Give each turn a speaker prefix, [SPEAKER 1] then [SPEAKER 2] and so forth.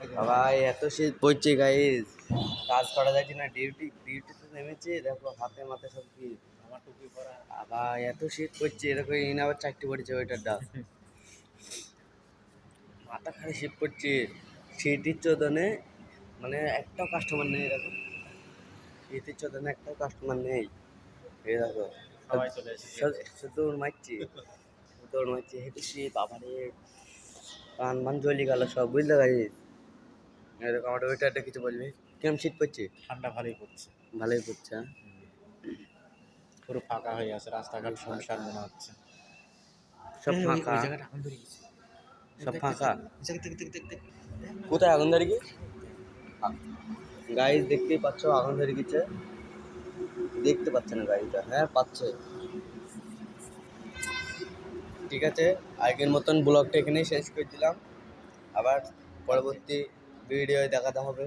[SPEAKER 1] ভাই এত শীত পড়ছে গাইস কাজ করা যাচ্ছে না ডিউটি ডিউটিতে নেমেছে দেখো হাতে মাথে সব কি?
[SPEAKER 2] আমার টুপি পরা।
[SPEAKER 1] আবার এত শীত পড়ছে এরকম ইন আবার চাকরি পড়েছে ওইটার ডাক মাথা খালি শীত পড়ছে। শীতের চোদনে মানে একটাও কাস্টমার নেই দেখো। শীতের চোদনে একটাও কাস্টমার নেই। এই দেখো দৌড় মারছি। দৌড় মারছি হেঁটে শীত বাবারে। কান মান জ্বলি গেল সব বুঝলে গাইস এরকম আমার ওইটাতে কিছু বলবি কেমন শীত পড়ছে?
[SPEAKER 2] ঠান্ডা ভালোই পড়ছে।
[SPEAKER 1] ভালোই পড়ছে হ্যাঁ?
[SPEAKER 2] পুরো ফাঁকা হয়ে আছে রাস্তাঘাট শুনশান মনে হচ্ছে।
[SPEAKER 1] সব ফাঁকা? সব ফাঁকা। কোথায় আগুন গিয়ে গাইস দেখতেই পাচ্ছ আগুন ধরে গেছে। দেখতে পাচ্ছে না গাড়িটা হ্যাঁ পাচ্ছে। ঠিক আছে আগের মতন ব্লগটা এখানেই শেষ করে দিলাম। আবার পরবর্তী ভিডিও দেখাতে হবে।